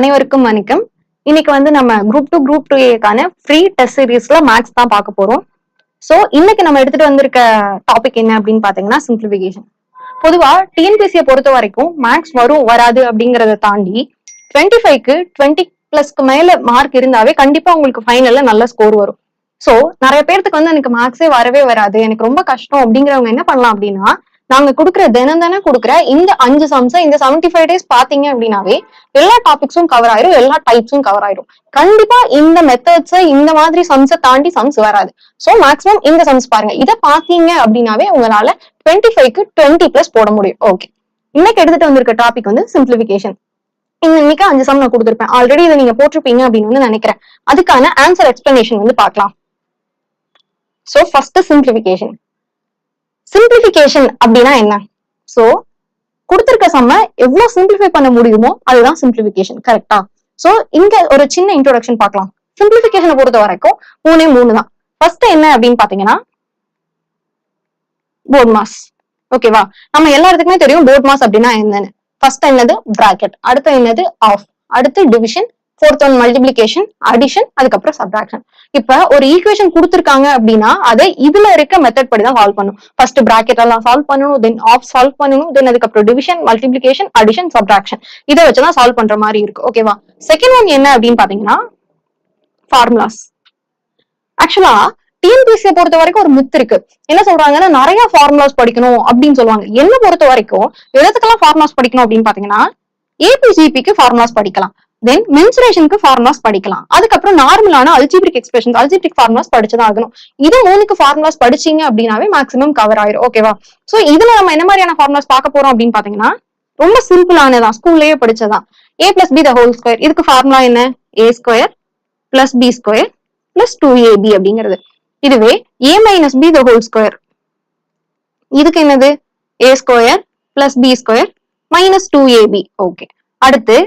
அனைவருக்கும் வணக்கம். இன்னைக்கு வந்து நம்ம குரூப் டூ குரூப் டூ ஏக்கான ஃப்ரீ டெஸ்ட் சீரீஸ்ல மேக்ஸ் தான் பார்க்க போறோம். சோ இன்னைக்கு நம்ம எடுத்துட்டு வந்திருக்க டாபிக் என்ன அப்படின்னு பாத்தீங்கன்னா சிம்பிளிபிகேஷன் பொதுவா டிஎன்பிசியை பொறுத்த வரைக்கும் மேக்ஸ் வரும் வராது அப்படிங்கறத தாண்டி டுவெண்ட்டி ஃபைவ்க்கு டுவெண்ட்டி பிளஸ்க்கு மேல மார்க் இருந்தாவே கண்டிப்பா உங்களுக்கு ஃபைனல்ல நல்ல ஸ்கோர் வரும். சோ நிறைய பேர்த்துக்கு வந்து எனக்கு மேக்ஸே வரவே வராது எனக்கு ரொம்ப கஷ்டம் அப்படிங்கிறவங்க என்ன பண்ணலாம் அப்படின்னா நாங்க கொடுக்குற தினம் தினம் கொடுக்குற இந்த அஞ்சு சம்ஸை இந்த செவன்டி ஃபைவ் டேஸ் பாத்தீங்க அப்படின்னாவே எல்லா டாபிக்ஸும் கவர் ஆயிரும் எல்லா டைப்ஸும் கவர் ஆயிரும். கண்டிப்பா இந்த மெத்தட்ஸ் இந்த மாதிரி சம்ஸை தாண்டி சம்ஸ் வராது. சோ மேக்ஸிமம் இந்த சம்ஸ் பாருங்க. இதை பாத்தீங்க அப்படின்னாவே உங்களால டுவெண்ட்டி ஃபைவ்க்கு டுவெண்ட்டி பிளஸ் போட முடியும். ஓகே இன்னைக்கு எடுத்துட்டு வந்திருக்க டாபிக் வந்து சிம்பிளிபிகேஷன் இன்னைக்கு அஞ்சு சம் நான் கொடுத்துருப்பேன். ஆல்ரெடி இதை நீங்க போட்டிருப்பீங்க அப்படின்னு வந்து நினைக்கிறேன். அதுக்கான ஆன்சர் எக்ஸ்பிளனேஷன் வந்து பார்க்கலாம். சோ ஃபர்ஸ்ட் சிம்பிளிபிகேஷன் சிம்பிளிஃபிகேஷன் அப்படின்னா என்ன? சோ கொடுத்திருக்க சம்ம எவ்வளவு சிம்பிளிஃபை பண்ண முடியுமோ அதுதான் சிம்பிளிஃபிகேஷன் கரெக்டா சோ இங்க ஒரு சின்ன இன்ட்ரோடக்ஷன் பார்க்கலாம். சிம்பிளிபிகேஷனை பொறுத்த வரைக்கும் மூணே மூணு தான். ஃபர்ஸ்ட் என்ன அப்படின்னு பாத்தீங்கன்னா போர்ட் மாஸ் ஓகேவா நம்ம எல்லாத்துக்குமே தெரியும் போர்ட் மாஸ் அப்படின்னா என்னன்னு. ஃபர்ஸ்ட் என்னது பிராக்கெட் அடுத்து என்னது ஆஃப் அடுத்து division fourth one multiplication addition அதுக்கப்புறம் சப்ராக்ஷன் இப்ப ஒரு ஈக்குவேஷன் கொடுத்துருக்காங்க அப்படின்னா அதை இதுல இருக்க மெத்தட் படி தான் சால்வ் பண்ணும். ஃபர்ஸ்ட் பிராக்கெட் எல்லாம் சால்வ் பண்ணணும் தென் ஆஃப் சால்வ் பண்ணணும் தென் அதுக்கப்புறம் டிவிஷன் மல்டிபிளிகேஷன் அடிஷன் சப்ராக்ஷன் இதை வச்சுதான் சால்வ் பண்ற மாதிரி இருக்கு. ஓகேவா செகண்ட் ஒன் என்ன அப்படின்னு பாத்தீங்கன்னா ஃபார்முலாஸ் ஆக்சுவலா டிஎன்பிசியை பொறுத்த வரைக்கும் ஒரு மித் இருக்கு. என்ன சொல்றாங்கன்னா நிறைய ஃபார்முலாஸ் படிக்கணும் அப்படின்னு சொல்லுவாங்க. என்ன பொறுத்த வரைக்கும் எதுக்கெல்லாம் ஃபார்முலாஸ் படிக்கணும் அப்படின்னு பாத்தீங்கன்னா ஏபிசிபிக்கு ஃபார்முலாஸ் படிக்கலாம். தென் மென்சுரேஷனுக்கு ஃபார்முலாஸ் படிக்கலாம். அதுக்கப்புறம் நார்மலான அல்ஜிபிரிக் எக்ஸ்பிரஷன் அல்ஜிபிரிக் ஃபார்முலாஸ் படிச்சுதான் ஆகணும் இது மூணுக்கு ஃபார்முலாஸ் படிச்சீங்க அப்படின்னாவே மேக்ஸிமம் கவர் ஆயிரும். ஓகேவா சோ இதுல நம்ம என்ன மாதிரியான ஃபார்முலாஸ் பார்க்க போறோம் அப்படின்னு பாத்தீங்கன்னா ரொம்ப சிம்பிளானதான் ஸ்கூல்லயே படிச்சதான் A plus B the whole square இதுக்கு ஃபார்முலா என்ன? A square plus B square plus two A B அப்படிங்கிறது. இதுவே A minus B the whole square இதுக்கு என்னது? A square plus B square minus two A B okay அடுத்து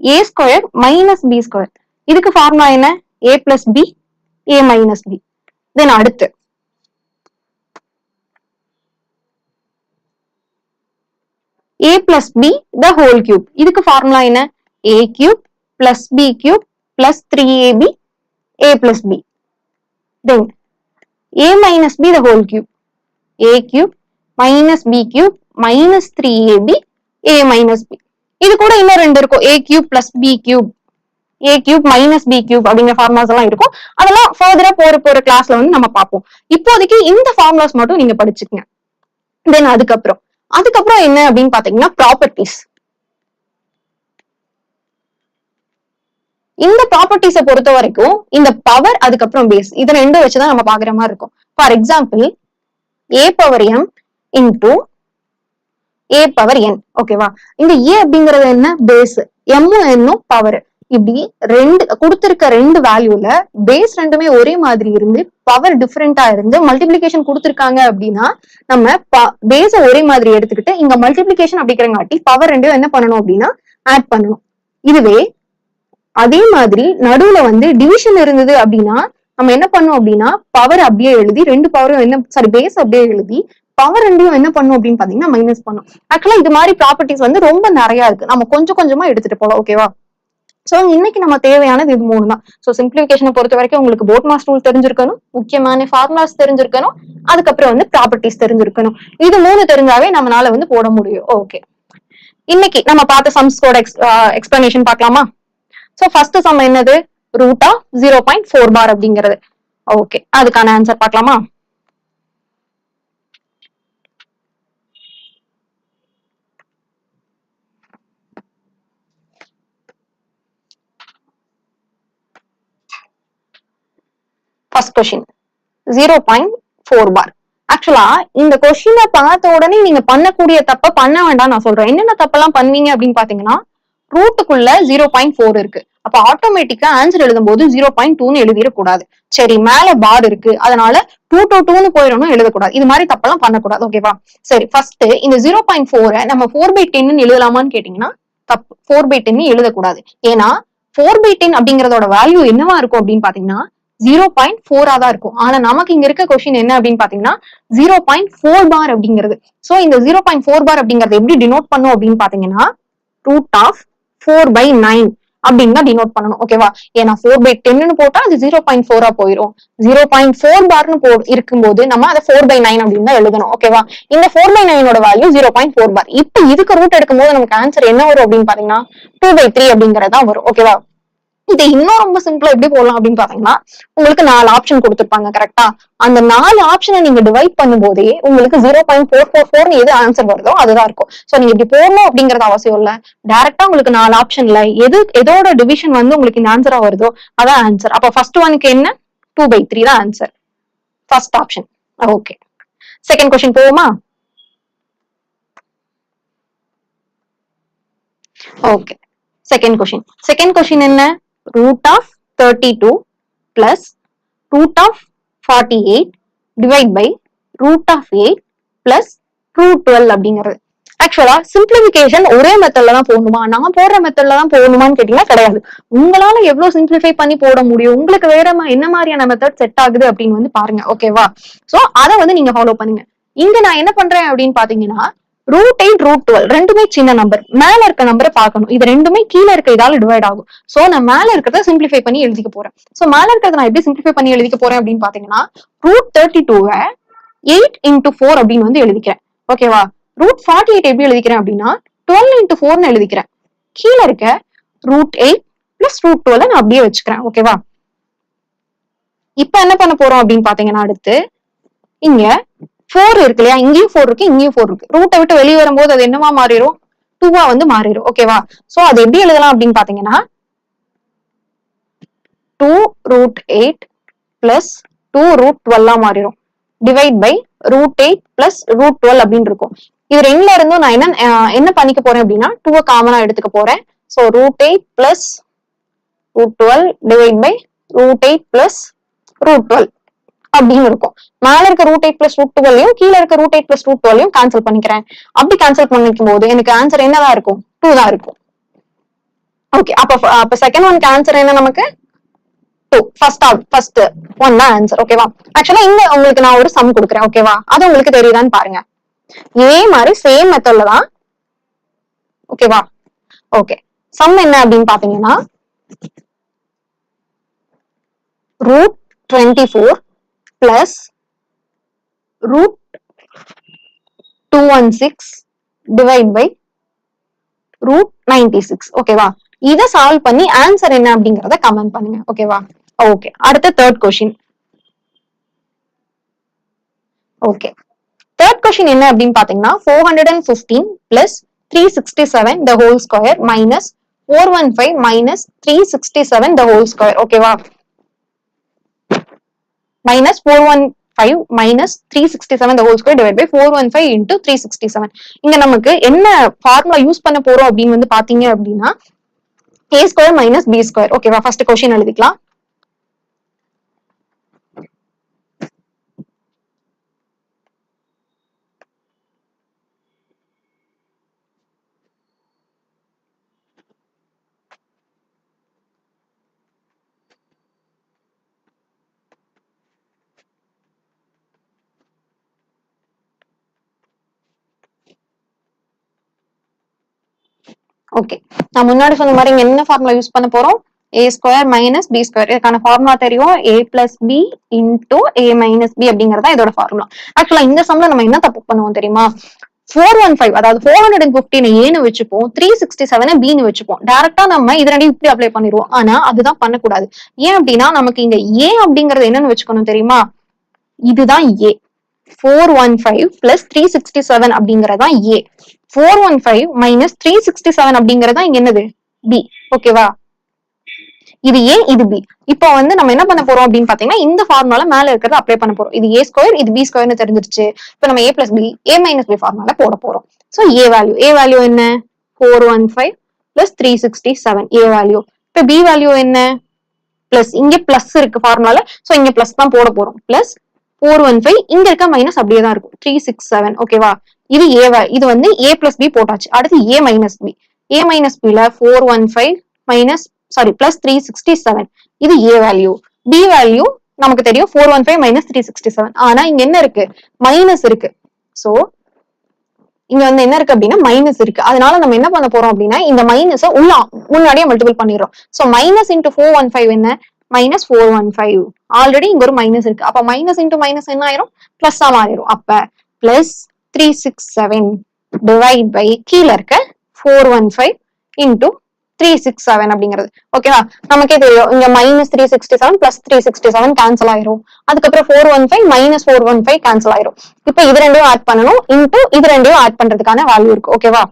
A square minus B square இதுக்கு formula என்ன? A plus B A minus B then அடுத்து. A plus B the whole cube இதுக்கு formula என்ன? A cube plus B cube plus three A B A plus B then B the whole the A cube. Minus B minus b cube minus 3ab a minus b. இது கூட இன்னும் ரெண்டு இருக்கும். A cube plus B cube A cube minus B cube அப்படிங்கிற formulas எல்லாம் இருக்கும். அதெல்லாம் ஃபர்தரா போற போற கிளாஸ்ல வந்து நம்ம பார்ப்போம். இப்போதைக்கு இந்த ஃபார்முலாஸ் மட்டும் நீங்க படிச்சுக்கங்க. தென் அதுக்கப்புறம். அதுக்கப்புறம் என்ன அப்படின்னு பாத்தீங்கன்னா ப்ராப்பர்ட்டிஸ் இந்த ப்ராப்பர்ட்டிஸை பொறுத்த வரைக்கும் இந்த பவர் அதுக்கப்புறம் பேஸ் இது ரெண்டும் வச்சுதான் நம்ம பாக்குற மாதிரி இருக்கும். For example A power M into A power N ஓகேவா இந்த ஏ அப்படிங்கறது என்ன? பேஸ் எம்மும் என்னும் பவர் இப்படி ரெண்டு கொடுத்திருக்க ரெண்டு வேல்யூல பேஸ் ரெண்டுமே ஒரே மாதிரி இருந்து பவர் டிஃப்ரெண்டா இருந்து மல்டிபிளிகேஷன் கொடுத்திருக்காங்க அப்படின்னா நம்ம பேஸ ஒரே மாதிரி எடுத்துக்கிட்டு இங்க மல்டிபிளிகேஷன் அப்படிங்கிறங்காட்டி பவர் ரெண்டும் என்ன பண்ணணும் அப்படின்னா ஆட் பண்ணணும். இதுவே அதே மாதிரி நடுவுல வந்து டிவிஷன் இருந்தது அப்படின்னா நம்ம என்ன பண்ணோம் அப்படின்னா பவர் அப்படியே எழுதி ரெண்டு பவரும் என்ன சாரி பேஸ் அப்படியே எழுதி பவர் ரெண்டையும் என்ன பண்ணும் அப்படின்னு பாத்தீங்கன்னா மைனஸ் பண்ணும். ஆக்சுவலா இது மாதிரி ப்ராப்பர்ட்டிஸ் வந்து ரொம்ப நிறைய இருக்கு. நம்ம கொஞ்சம் கொஞ்சமா எடுத்துட்டு போலாம் ஓகேவா சோ இன்னைக்கு நம்ம தேவையானது இது மூணு தான். சோ சிம்பிளிபிகேஷனை பொறுத்த வரைக்கும் உங்களுக்கு போட் மாஸ் ரூல் தெரிஞ்சிருக்கணும் முக்கியமான ஃபார்முலாஸ் தெரிஞ்சிருக்கணும் அதுக்கப்புறம் வந்து ப்ராப்பர்ட்டிஸ் தெரிஞ்சிருக்கணும். இது மூணு தெரிஞ்சாவே நம்மளால வந்து போட முடியும். ஓகே இன்னைக்கு நம்ம பார்த்த சம்ஸ்கோட எக்ஸ்பிளனேஷன் பார்க்கலாமா? சோ ஃபர்ஸ்ட் சம் என்னது? Root of zero point four bar அப்படிங்கிறது. ஓகே அதுக்கான ஆன்சர் பார்க்கலாமா? First question zero point four bar ஆக்சுவலா இந்த கொஷினை பார்த்த உடனே நீங்க பண்ணக்கூடிய தப்ப பண்ண வேண்டாம் நான் சொல்றேன். என்னென்ன தப்பெல்லாம் பண்ணுவீங்க அப்படின்னு பாத்தீங்கன்னா ரூட்டுக்குள்ள ஜீரோ பாயிண்ட் ஃபோர் இருக்கு. அப்ப ஆட்டோமேட்டிக்கா ஆன்சர் எழுதும் போது ஜீரோ பாயிண்ட் டூன்னு எழுதிடக்கூடாது. சரி மேல பார் இருக்கு. அதனால டூ டூ டூன்னு போயிடணும் எழுதக்கூடாது. இது மாதிரி தப்பெல்லாம் பண்ணக்கூடாது ஓகேவா சரி ஃபர்ஸ்ட் இந்த ஜீரோ பாயிண்ட் ஃபோரை நம்ம ஃபோர் பை டென்னு எழுதலாமான்னு கேட்டீங்கன்னா தப்பு ஃபோர் பை டென்னு எழுதக்கூடாது. ஏன்னா ஃபோர் பை டென் அப்படிங்கறதோட வேல்யூ என்னவா இருக்கும் அப்படின்னு பாத்தீங்கன்னா ஜீரோ பாயிண்ட் ஃபோரா தான் இருக்கும். ஆனா நமக்கு இங்க இருக்க கொஸ்டின் என்ன அப்படின்னு பாத்தீங்கன்னா ஜீரோ பாயிண்ட் ஃபோர் பார் அப்படிங்கிறது. சோ இந்த ஜீரோ பாயிண்ட் ஃபோர் பார் அப்படிங்கறது எப்படி டினோட் பண்ணும் அப்படின்னு பாத்தீங்கன்னா root of four by nine அப்படின்னு தான் டினோட் பண்ணணும். ஓகேவா ஏன்னா ஃபோர் பை டென்னு போட்டா அது ஜீரோ பாயிண்ட் ஃபோரா போயிடும் ஜீரோ பாயிண்ட் ஃபோர் பார்னு போ இருக்கும்போது நம்ம அதை ஃபோர் பை நைன் அப்படின்னு தான் எழுதணும். ஓகேவா இந்த four by நைனோட value zero point four bar இப்போ இதுக்கு ரூட் எடுக்கும்போது நமக்கு ஆன்சர் என்ன வரும் அப்படின்னு பாத்தீங்கன்னா டூ பை த்ரீ அப்படிங்கறதா வரும். ஓகேவா இது இன்னும் ரொம்ப சிம்பிளா எப்படி போடலாம் அப்படின்னு பாத்தீங்கன்னா உங்களுக்கு நாலு ஆப்ஷன் கொடுத்துருப்பாங்க கரெக்டா அந்த நாலு ஆப்ஷனை நீங்க டிவைட் பண்ணும்போதே உங்களுக்கு zero point four four four எது ஆன்சர் வருதோ அதுதான் இருக்கும். சோ நீங்க இப்படி போடணும் அப்படிங்கறது அவசியம் இல்ல. டைரக்டா உங்களுக்கு நாலு ஆப்ஷன்ல எது எதோட டிவிஷன் வந்து உங்களுக்கு இந்த ஆன்சரா வருதோ அதான் ஆன்சர் அப்ப ஃபர்ஸ்ட் ஒனுக்கு என்ன? டூ பை த்ரீ தான் answer first option okay second question போவோமா? Okay second question second question என்ன? Root of thirty two root of of forty eight divide by root of eight plus root twelve அப்படிங்கிறது ஆக்சுவலா simplification ஒரே மெத்தட்ல தான் போகணுமா? நான் போடுற மெத்தட்ல தான் போகணுமான்னு கேட்டீங்கன்னா கிடையாது. உங்களால எவ்வளவு சிம்பிளிஃபை பண்ணி போட முடியும்? உங்களுக்கு வேற என்ன மாதிரியான மெத்தட் செட் ஆகுது அப்படின்னு வந்து பாருங்க ஓகேவா சோ அதை வந்து நீங்க ஃபாலோ பண்ணுங்க. இங்க நான் என்ன பண்றேன் அப்படின்னு பாத்தீங்கன்னா ரூட் எயிட் ரூட் டுவெல் ரெண்டுமே சின்ன நம்பர் மேல இருக்க நம்பரை பார்க்கணும். இது ரெண்டுமே கீழே இருக்க இதால டிவைட் ஆகும். சோ நான் மேல இருக்கிறத சிம்பிளிஃபை பண்ணி எழுதிக்க போறேன். சோ மேல இருக்கிறத நான் எப்படி சிம்பிளிஃபை பண்ணி எழுதிக்க போறேன் அப்படின்னு பாத்தீங்கன்னா ரூட் தேர்ட்டி டூவை எயிட் இன்டூ ஃபோர் அப்படின்னு வந்து எழுதிக்கிறேன். ஓகேவா ரூட் ஃபார்ட்டி எயிட் எப்படி எழுதிக்கிறேன் அப்படின்னா டுவெல் இன்டூ ஃபோர்னு எழுதிக்கிறேன். கீழே இருக்க root eight plus root twelve நான் அப்படியே வச்சுக்கிறேன். ஓகேவா இப்ப என்ன பண்ண போறோம் அப்படின்னு பாத்தீங்கன்னா அடுத்து இங்க ஃபோர் இருக்கு இல்லையா? இங்கேயும் ஃபோர் இருக்கு இங்கேயும் ஃபோர் இருக்கு. ரூட்டை விட்டு வெளியே வரும்போது அது என்னவா மாறிடும் டூவா வந்து மாறிடும் ஓகேவா சோ அது எப்படி எழுதலாம் அப்படின்னு பாத்தீங்கன்னா two root eight plus two root டுவெல்லாம் மாறிடும் divide by root eight plus root twelve அப்படின்னு இருக்கும். இது ரெண்டுல இருந்தும் நான் என்ன என்ன பண்ணிக்க போறேன் அப்படின்னா டூவை காமனா எடுத்துக்க போறேன். So root eight plus root twelve divide by root eight plus root twelve அப்படின்னு இருக்கும். மேல இருக்க ரூட் எயிட் பிளஸ் ரூட் டுவெல்லையும் கீழே இருக்க ரூட் எயிட் பிளஸ் ரூட் டுவெல்லையும் கேன்சல் பண்ணிக்கிறேன். அப்படி கேன்சல் பண்ணிக்கும் போது எனக்கு ஆன்சர் என்னதான் இருக்கும்? டூ தான் இருக்கும். ஓகே அப்ப அப்ப செகண்ட் ஒன் ஆன்சர் என்ன நமக்கு? டூ ஃபர்ஸ்ட் ஃபர்ஸ்ட் ஒன் தான் ஆன்சர் ஓகேவா ஆக்சுவலா இங்க உங்களுக்கு நான் ஒரு சம் கொடுக்குறேன் ஓகேவா அது உங்களுக்கு தெரியுதான்னு பாருங்க. இதே மாதிரி சேம் மெத்தட்ல தான் ஓகேவா ஓகே சம் என்ன அப்படின்னு பாத்தீங்கன்னா root twenty four plus root two one six divide by root ninety six ஓகேவா இதை சால்வ் பண்ணி ஆன்சர் என்ன அப்படிங்கறத கமெண்ட் பண்ணுங்க. ஓகேவா ஓகே அடுத்த third question okay third question என்ன அப்படின்னு பாத்தீங்கன்னா four hundred and fifteen plus three sixty seven the whole square minus four one five minus three sixty seven the whole square ஓகேவா minus four one five minus three sixty seven whole square divide by four one five into three sixty seven இங்க நமக்கு என்ன formula use பண்ண போறோம் அப்படின்னு வந்து பாத்தீங்க அப்படின்னா A square minus B square ஓகேவா ஃபர்ஸ்ட் கொஸ்டின் எழுதிக்கலாம். ஓகே நான் முன்னாடி சொன்ன மாதிரி இங்க என்ன ஃபார்முலா யூஸ் பண்ண போறோம்? A square minus B square இதுக்கான ஃபார்முலா தெரியும். A plus B into A minus B அப்படிங்கறதா இதோட ஃபார்முலா ஆக்சுவலா இந்த சம்ல நம்ம என்ன தப்பு பண்ணுவோம் தெரியுமா? ஃபோர் ஒன் ஃபைவ் அதாவது ஃபோர் ஹண்ட்ரட் அண்ட் ஃபிஃப்டின் ஏன்னு வச்சுப்போம். த்ரீ சிக்ஸ்டி செவன் பின்னு வச்சுப்போம். டேரக்டா நம்ம இது ரெண்டையும் இப்படி அப்ளை பண்ணிடுவோம். ஆனா அதுதான் பண்ணக்கூடாது. ஏன் அப்படின்னா நமக்கு இங்க ஏ அப்படிங்கறது என்னன்னு வச்சுக்கணும் தெரியுமா? இதுதான் A four one five plus three sixty seven அப்படிங்கறதான் A four one five minus three sixty seven அப்படிங்கறதா இங்க என்னது? பி ஓகேவா இது ஏ இது பி இப்போ வந்து நம்ம என்ன பண்ண போறோம் அப்படின்னு பாத்தீங்கன்னா இந்த ஃபார்முலா மேல இருக்கிறத அப்ளை பண்ண போறோம். இது ஏ ஸ்கொயர் இது பி ஸ்கொயர்னு தெரிஞ்சிருச்சு. இப்போ நம்ம A plus B A minus B formula போட போறோம். So A value A value என்ன? Four one five plus three sixty seven A value இப்போ பி வேல்யூ என்ன? பிளஸ் இங்க பிளஸ் இருக்கு ஃபார்முலால ஸோ இங்க பிளஸ் தான் போட போறோம். பிளஸ் ஃபோர் ஒன் ஃபைவ் இங்க இருக்க மைனஸ் அப்படியே தான் இருக்கும். த்ரீ சிக்ஸ் செவன் ஓகேவா இது ஏ இது வந்து ஏ பிளஸ் பி போட்டாச்சு. அடுத்து A minus B A minus பில four one five minus sorry plus three sixty seven இது ஏ வேல்யூ பி வேல்யூ நமக்கு தெரியும். Four one five minus three sixty seven ஆனா இங்க என்ன இருக்கு? மைனஸ் இருக்கு. சோ இங்க வந்து என்ன இருக்கு அப்படின்னா மைனஸ் இருக்கு. அதனால நம்ம என்ன பண்ண போறோம் அப்படின்னா இந்த மைனஸ் உள்ள முன்னாடியே மல்டிபிள் பண்ணிடுறோம். So minus into four one five என்ன? Minus four one five already இங்க ஒரு மைனஸ் இருக்கு. அப்ப மைனஸ் இன்டூ மைனஸ் என்ன ஆயிரும்? பிளஸ் ஆ மாறிடும் அப்ப plus three six seven divide by கீழே இருக்க four one five into three six seven அப்படிங்கிறது. ஓகேவா நமக்கே தெரியும். இங்க minus three sixty seven plus three sixty seven cancel ஆயிரும். அதுக்கப்புறம் four one five minus four one five cancel ஆயிரும். இப்போ இது ரெண்டையும் ஆட் பண்ணணும். இன்டூ இது ரெண்டையும் ஆட் பண்றதுக்கான வேல்யூ இருக்கு. ஓகேவா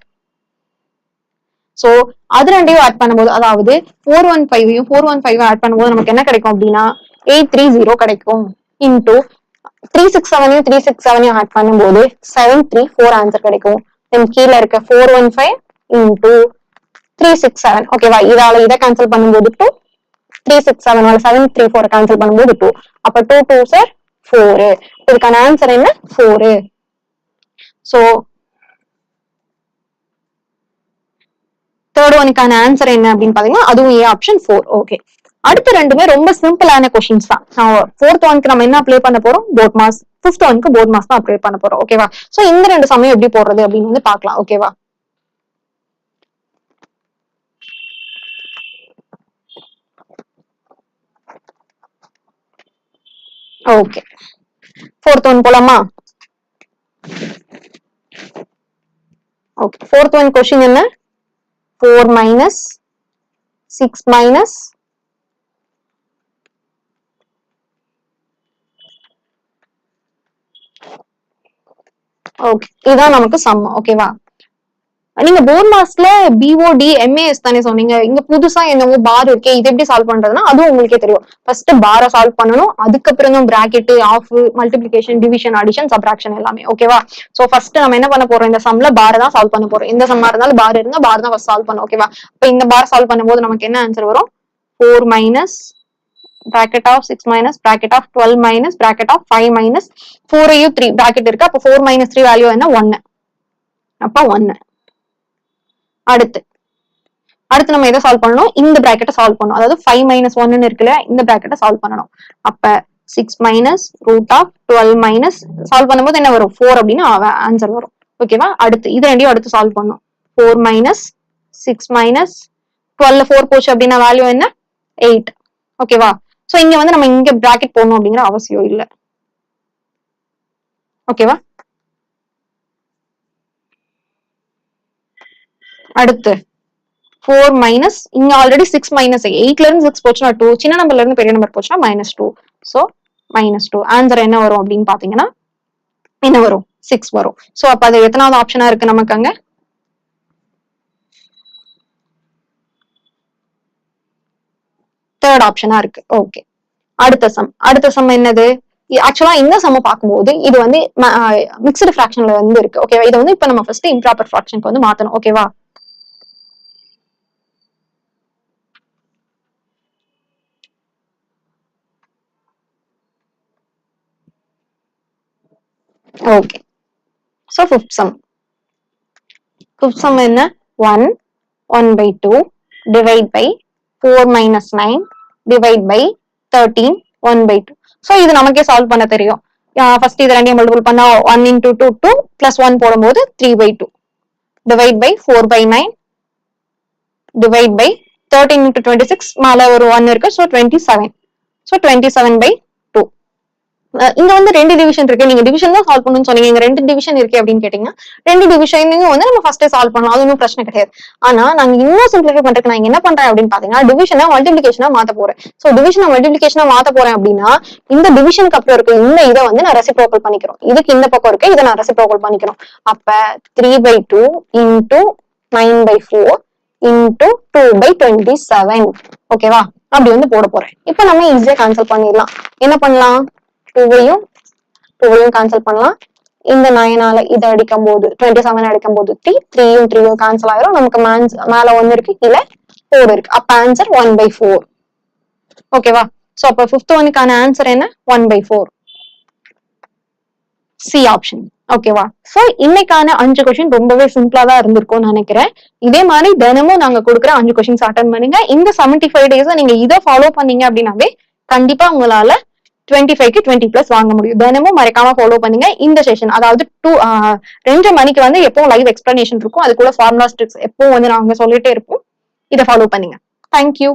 சோ அது ரெண்டையும் ஆட் பண்ணும்போது அதாவது ஃபோர் ஒன் ஃபைவையும் ஃபோர் ஒன் ஃபைவ் ஆட் பண்ணும்போது நமக்கு என்ன கிடைக்கும் அப்படின்னா எயிட் த்ரீ ஜீரோ கிடைக்கும். இன்டூ த்ரீ சிக்ஸ் செவனையும் த்ரீ சிக்ஸ் செவனையும் ஆட் பண்ணும்போது செவன் த்ரீ ஃபோர் ஆன்சர் கிடைக்கும். தென் கீழே இருக்க four one five into three six seven ஓகேவா இதால இதை கேன்சல் பண்ணும்போது two three six seven seven three four cancel பண்ணும்போது டூ அப்ப டூ டூ சார் ஃபோரு இதுக்கான ஆன்சர் என்ன? ஃபோரு ஸோ தேர்ட் ஒனுக்கான ஆன்சர் என்ன அப்படின்னு பாத்தீங்கன்னா அதுவும் ஏ ஆப்ஷன் ஃபோர் ஓகே அடுத்த ரெண்டுமே ரொம்ப சிம்பிளான கொஸ்டின்ஸ் தான். ஃபோர்த் ஒன்க்கு நம்ம என்ன அப்ளை பண்ண போறோம்? போர்ட் மாஸ் ஃபிஃப்த் ஒன்க்கு போர்ட் மாஸ் தான் அப்ளை பண்ண போறோம். ஓகேவா சோ இந்த ரெண்டு சமயம் எப்படி போடுறது அப்படின்னு வந்து பாக்கலாம் ஓகேவா ஓகே ஃபோர்த் ஒன் போலாமா? ஓகே ஃபோர்த் ஒன் கொஸ்டின் என்ன? Four minus six minus okay இதுதான் நமக்கு சம் ஓகேவா நீங்க போர் மாஸ்ல பிஓடி எம்ஏஎஸ் தானே சொன்னீங்க. இங்க புதுசா என்னவோ பார் இருக்கே இது எப்படி சால்வ் பண்றதுன்னா அதுவும் உங்களுக்கே தெரியும். ஃபர்ஸ்ட் பாரை சால்வ் பண்ணணும் அதுக்கப்புறம் தான் bracket of multiplication division addition subtraction எல்லாமே. ஓகேவா சோ ஃபர்ஸ்ட் நம்ம என்ன பண்ண போறோம்? இந்த சம்ல பாரை தான் சால்வ் பண்ண போறோம். எந்த சம்மா இருந்தாலும் பார் இருந்தா பார் தான் ஃபர்ஸ்ட் சால்வ் பண்ணும். ஓகேவா இப்போ இந்த பார் சால்வ் பண்ணும்போது நமக்கு என்ன ஆன்சர் வரும்? Four minus bracket of 6 minus bracket of 12 minus bracket of 5 minus 4 ஐயும் 3 bracket இருக்கு? அப்ப 4 minus 3 வேல்யூ என்ன? 1 அப்ப 1 அடுத்து அடுத்து நம்ம எதை சால்வ் பண்ணணும்? இந்த பிராக்கெட்டை சால்வ் பண்ணணும். அதாவது ஃபைவ் மைனஸ் ஒன்னு இருக்குல்ல இந்த பிராக்கெட்டை சால்வ் பண்ணணும். அப்ப six minus root of twelve minus solve பண்ணும்போது என்ன வரும்? ஃபோர் அப்படின்னு ஆன்சர் வரும். ஓகேவா அடுத்து இது ரெண்டையும் அடுத்து சால்வ் பண்ணணும். Four minus six minus twelve four போச்சு அப்படின்னா வேல்யூ என்ன? எயிட் ஓகேவா ஸோ இங்க வந்து நம்ம இங்க பிராக்கெட் போடணும் அப்படிங்கிற அவசியம் இல்ல. ஓகேவா அடுத்து ஃபோர் மைனஸ் இங்க ஆல்ரெடி சிக்ஸ் மைனஸ் எயிட்ல இருந்து சிக்ஸ் போச்சுன்னா டூ சின்ன நம்பர்ல இருந்து பெரிய நம்பர் போச்சுன்னா minus two so minus two answer என்ன வரும் அப்படின்னு பாத்தீங்கன்னா என்ன வரும்? சிக்ஸ் வரும். ஸோ அப்ப அது எத்தனாவது ஆப்ஷனா இருக்கு நமக்கு அங்க? தேர்ட் ஆப்ஷனா இருக்கு. ஓகே அடுத்த சம் அடுத்த சம் என்னது? ஆக்சுவலா இந்த சம பார்க்கும்போது இது வந்து மிக்சடு ஃபிராக்ஷன்ல வந்து இருக்கு. ஓகேவா இதை வந்து இப்ப நம்ம ஃபர்ஸ்ட் இம்ப்ராப்பர் ஃபிராக்ஷனுக்கு வந்து மாத்தணும். ஓகேவா okay so fifth sum fifth sum என்ன one one by two divide by four minus nine divide by thirteen one by two so இது நமக்கே சால்வ் பண்ண தெரியும். ஃபர்ஸ்ட் இது ரெண்டையும் மல்டிபிள் பண்ணா one into two two plus one போடும்போது three by two divide by four by nine divide by thirteen into twenty six மேலே ஒரு ஒன் இருக்கு so twenty seven so twenty seven by இங்க வந்து ரெண்டு டிவிஷன் இருக்கு. நீங்க டிவிஷன் தான் சால்வ் பண்ணணும்னு சொன்னீங்க. இங்க ரெண்டு டிவிஷன் இருக்கு அப்படின்னு கேட்டீங்கன்னா ரெண்டு டிவிஷனையும் வந்து நம்ம ஃபர்ஸ்டே சால்வ் பண்ணலாம். அது ஒன்றும் பிரச்சனை கிடையாது. ஆனா நாங்க இன்னும் சிம்பிளிஃபை பண்றதுக்கு நான் என்ன பண்றேன் அப்படின்னு பாத்தீங்கன்னா டிவிஷனை மல்டிபிளிகேஷனா மாத்த போறேன். சோ டிவிஷனை மல்டிபிளிகேஷனா மாத்த போறேன் அப்படின்னா இந்த டிவிஷனுக்கு அப்புறம் இருக்க இந்த இதை வந்து நான் ரெசிப்ரோக்கல் பண்ணிக்கிறோம். இதுக்கு இந்த பக்கம் இருக்கு. இதை நான் ரெசிப்ரோக்கல் பண்ணிக்கிறோம். அப்ப three by two into nine by four into two by twenty seven ஓகேவா அப்படி வந்து போட போறேன். இப்போ நம்ம ஈஸியா கேன்சல் பண்ணிடலாம். என்ன பண்ணலாம்? டூவையும் டூவையும் கேன்சல் பண்ணலாம். இந்த நைனால இதை அடிக்கும் போது டுவெண்ட்டி செவன் அடிக்கும் போது த்ரீ த்ரீயும் த்ரீயும் கேன்சல் ஆயிரும். நமக்கு மேன்ஸ் மேல ஒன்னு இருக்கு கீழே ஃபோர் இருக்கு. அப்ப ஆன்சர் ஒன் பை ஃபோர் ஓகேவா சோ அப்ப பிப்த் ஒனுக்கான ஆன்சர் என்ன? One by four C option ஓகேவா சோ இன்னைக்கான அஞ்சு கொஸ்டின் ரொம்பவே சிம்பிளா தான் இருந்திருக்கும்னு நினைக்கிறேன். இதே மாதிரி தினமும் நாங்க கொடுக்குற அஞ்சு கொஸ்டின்ஸ் அட்டன் பண்ணுங்க. இந்த செவன்டி ஃபைவ் டேஸ் நீங்க இதை ஃபாலோ பண்ணீங்க அப்படின்னாவே கண்டிப்பா உங்களால டுவெண்ட்டி ஃபைவ்க்கு டுவெண்ட்டி பிளஸ் வாங்க முடியும். தினமும் மறக்காம ஃபாலோ பண்ணுங்க. இந்த செஷன் அதாவது டூ ரெண்டு மணிக்கு வந்து எப்பவும் லைவ் எக்ஸ்பிளனேஷன் இருக்கும். அது கூட ஃபார்முலா ஸ்ட்ரிக்ஸ் எப்பவும் வந்து நாங்க சொல்லிட்டே இருப்போம். இதை ஃபாலோ பண்ணுங்க. தேங்க்யூ